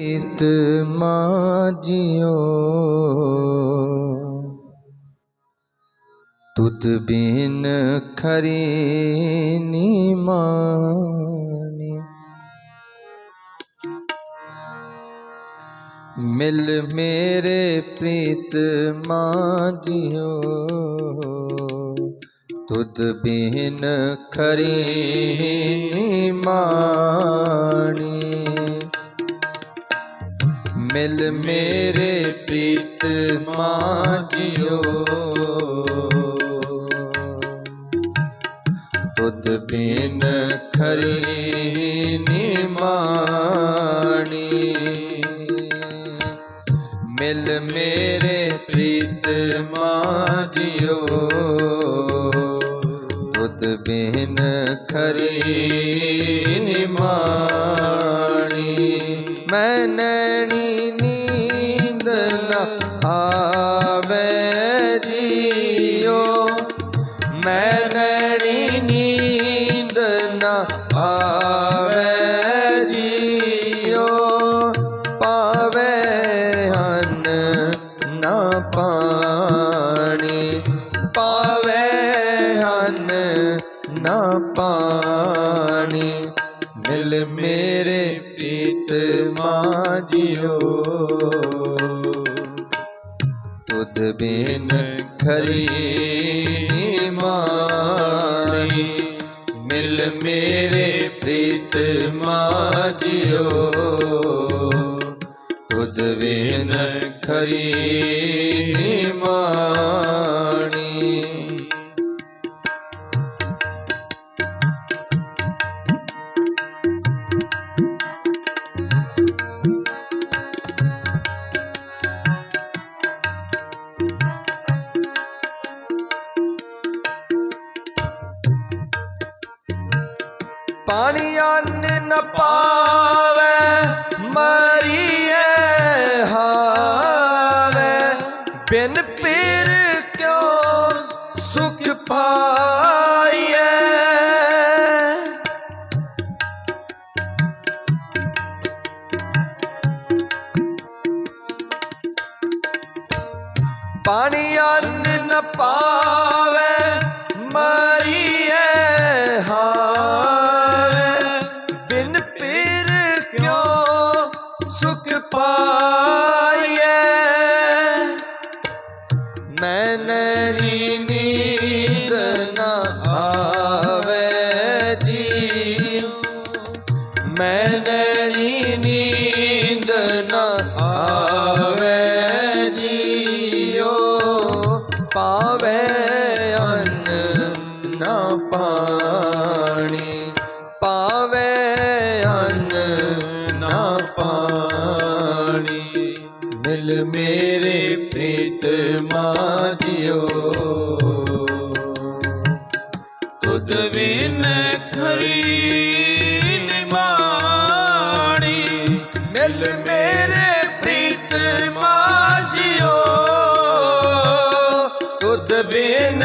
ਹਿਤ ਮਾਜਿਓ। ਤੁਧ ਬਿਨ ਖਰੀ ਨਿਮਾਨੀ ਮਿਲ ਮੇਰੇ ਪ੍ਰੀਤ ਮਾਜਿਓ। ਤੁਧ ਬਿਨ ਖਰੀ ਨਿਮਾਨੀ ਮਿਲ ਮੇਰੇ ਪ੍ਰੀਤ ਮਾਂ ਮਾਜਿਓ। ਤੁਧ ਬਿਨ ਖਰੀ ਨਿਮਾਣੀ ਮਿਲ ਮੇਰੇ ਪ੍ਰੀਤ ਮਾਂ ਮਾਜਿਓ। ਤੁਧ ਬਿਨ ਖਰੀ ਨਿਮਾਣੀ ਮੈਂ ਨੀਂਦ ਨ ਆਵੇ ਜੀਓ। ਮੈਂ ਨੈਣੀ ਨੀਂਦ ਨ ਆਵੇ ਬਿਨ ਖਰੀ ਮਾਈ ਮਿਲ ਮੇਰੇ ਪ੍ਰੀਤ ਮਾਜਿਓ। ਤੁਧ ਬਿਨ ਖਰੀ ਮਾਣੀ। ਪਾਣੀ ਅੰਨ ਨ ਪਾਵੇ ਮਰੀਏ ਹਾਵੇ। ਬਿਨ ਪੀਰ ਕਿਉ ਸੁਖ ਪਾ ਸੁਖ ਮੈਂ ਨੈਣੀ ਮੇਰੇ ਪ੍ਰੀਤ ਮਾਜਿਓ ਤੁਧ ਬਿਨ ਖਰੀ ਨਿਮਾਣੀ ਮਿਲ ਮੇਰੇ ਪ੍ਰੀਤ ਮਾਜਿਓ ਤੁਧ ਬਿਨ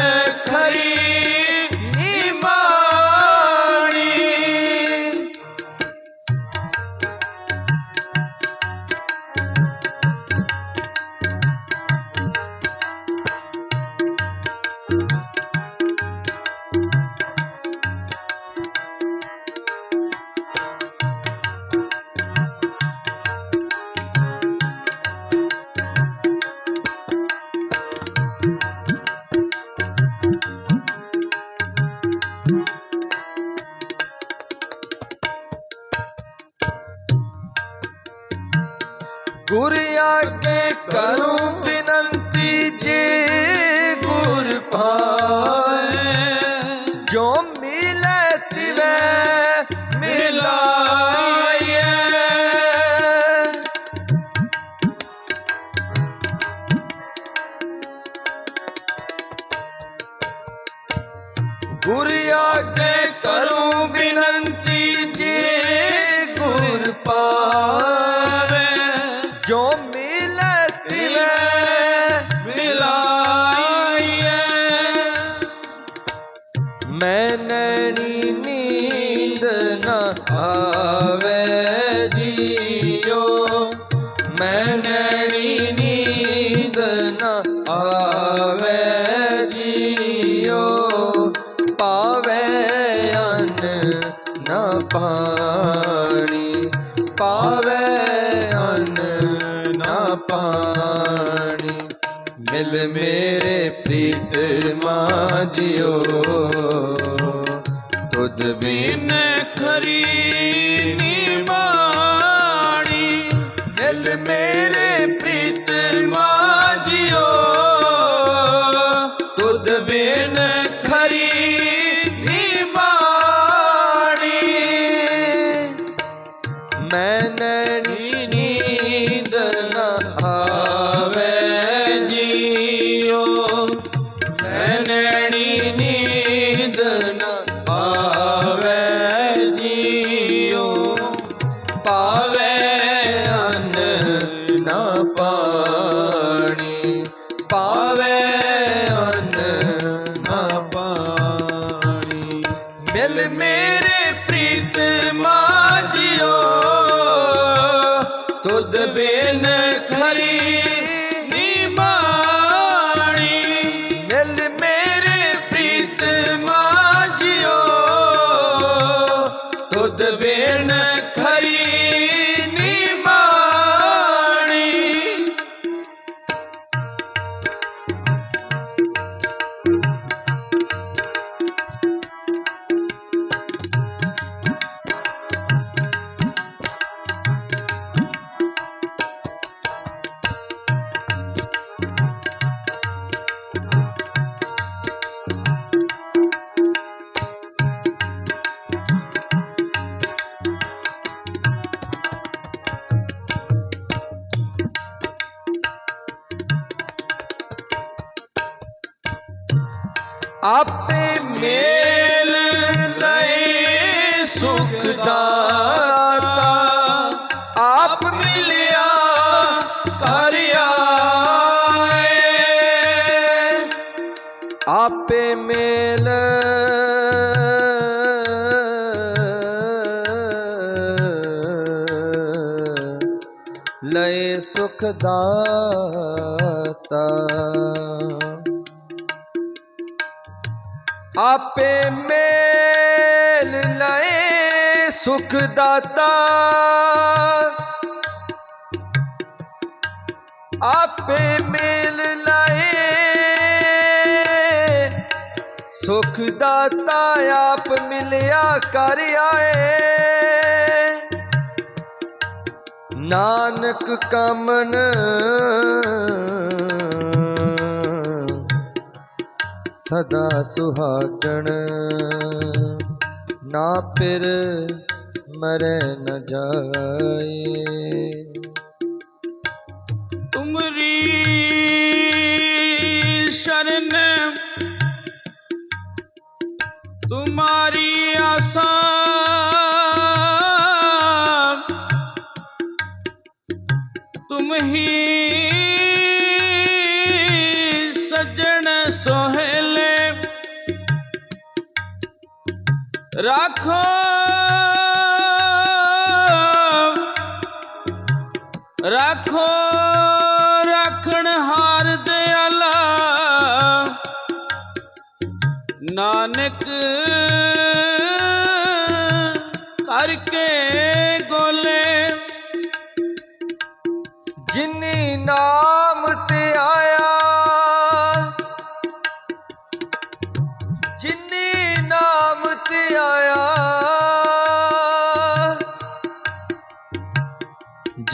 ਪਾਵੇ ਜੋ ਮਿਲੇ ਤਿਵੇ ਮਿਲਾਈਏ। ਮੈਂ ਨੈਣੀ ਨੀਂਦ ਨ ਆਵੇ ਜੀਓ। ਮੈਂ ਨੈਣੀ ਨੀਂਦ ਨ ਆਵੇ ਜੀਓ। ਪਾਵੇ ਅੰਨ ਨ ਮਿਲ ਮੇਰੇ ਪ੍ਰੀਤ ਮਾਜਿਓ। ਤੁਧ ਬਿਨ ਖਰੀ ਨਿਮਾਣੀ ਮਿਲ ਮੇਰੇ ਪ੍ਰੀਤ ਮਾਜਿਓ ਆਪੇ ਮੇਲ ਲਈ ਸੁਖਦਾਤਾ। ਆਪ ਮਿਲਿਆ ਕਰ ਆਏ ਆਪੇ ਮੇਲ ਲਏ ਸੁਖ ਆਪੇ ਮੇਲ ਲਏ ਸੁਖ ਦਾਤਾ ਆਪੇ ਮੇਲ ਲਏ ਸੁਖ ਦਾਤਾ ਆਪ ਮਿਲਿਆ ਕਰ ਆਏ। ਨਾਨਕ ਕਮਨ ਸਦਾ ਸੁਹਾਗਣ। ਨਾ ਫਿਰ ਮਰੇ ਨ ਜਾਏ। ਤੁਮਰੀ ਸ਼ਰਨ ਤੁਮਾਰੀ ਆਸਾ। ਤੁਮ ਹੀ ਰੱਖੋ। ਰੱਖੋ ਰੱਖਣ ਹਾਰ ਦਿਆਲਾ ਨਾਨਕ ਕਰਕੇ ਗੋਲੇ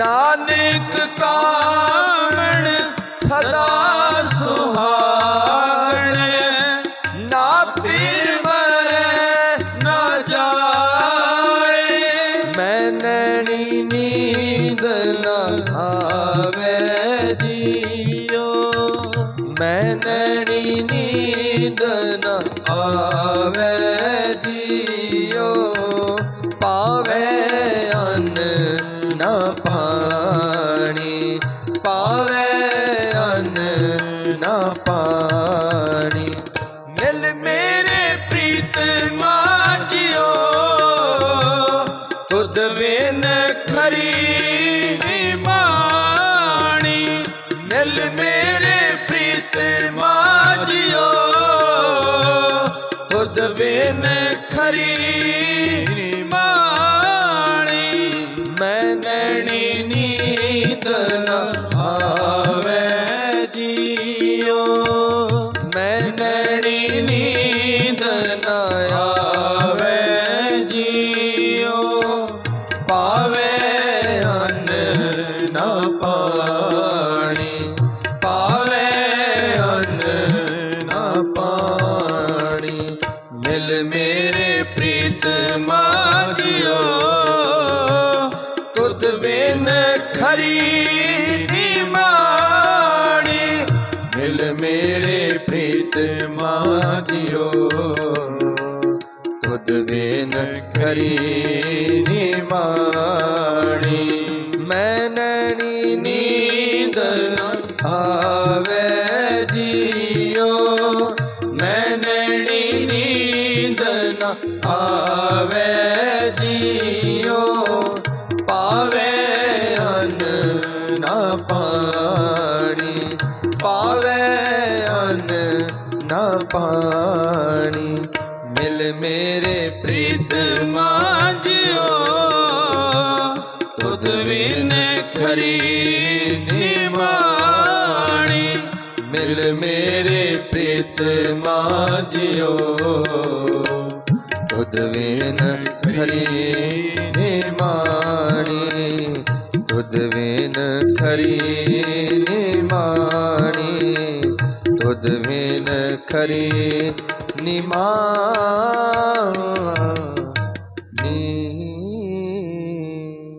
ਨਾਨਕ ਕਾਵਣ ਸਦਾ ਸੁਹਾਗਣ ਨਾ ਪੀਰ ਮਰੇ, ਨਾ ਜਾਏ। ਮੈਂ ਨੈਣੀ ਨੀਂਦ ਨਾ ਆਵੇ ਜੀਓ। ਮੈਂ ਨੈਣੀ ਨੀਂਦ ਨਾ ਆਵੇ ਜੀਓ। ਪਾਵੇ ਅਨ ਨਾ ਪਾ ਪਾਵੇ ਅੰਨ ਨ ਪਾਣੀ। ਮਿਲ ਮੇਰੇ ਪ੍ਰੀਤ ਮਾਜਿਓ ਤੁਧ ਬਿਨ ਖਰੀ ਮਾਣੀ। ਮਿਲ ਮੇਰੇ ਪ੍ਰੀਤ ਮਾਜਿਓ ਤੁਧ ਬਿਨ ਖਰੀ ਮਾਣੀ। ਮੈਂ ਨੈਣੀ ਨੀਂਦ ਮਿਲ ਮੇਰੇ ਪ੍ਰੀਤ ਮਾਗਿਓ। ਤੁਧ ਬਿਨ ਖਰੀ ਨੀ ਮਾਣੀ ਮੈਂ ਨੈਣੀ ਨੀਂਦ ਨ ਆਵੇ ਜੀਓ। ਮੈਂ ਨੈਣੀ ਨੀਂਦ ਨ ਆਵੇ ਜੀਓ। ਪਾਵੇ ਪਾਣੀ। ਮਿਲ ਮੇਰੇ ਪ੍ਰੀਤ ਮਾਂਜਿਓ। ਤੁਧ ਬਿਨ ਖਰੀ ਨਿਮਾਣੀ ਮਿਲ ਮੇਰੇ ਪ੍ਰੀਤ ਮਾਜਿਓ। ਤੁਧ ਬਿਨ ਖਰੀ ਨਿਮਾਣੀ ਤੁਧ ਬਿਨ ਖਰੀ ਨਿਮਾਣੀ ਤੁਧ ਬਿਨ ਖਰੀ ਨਿਮਾਣੀ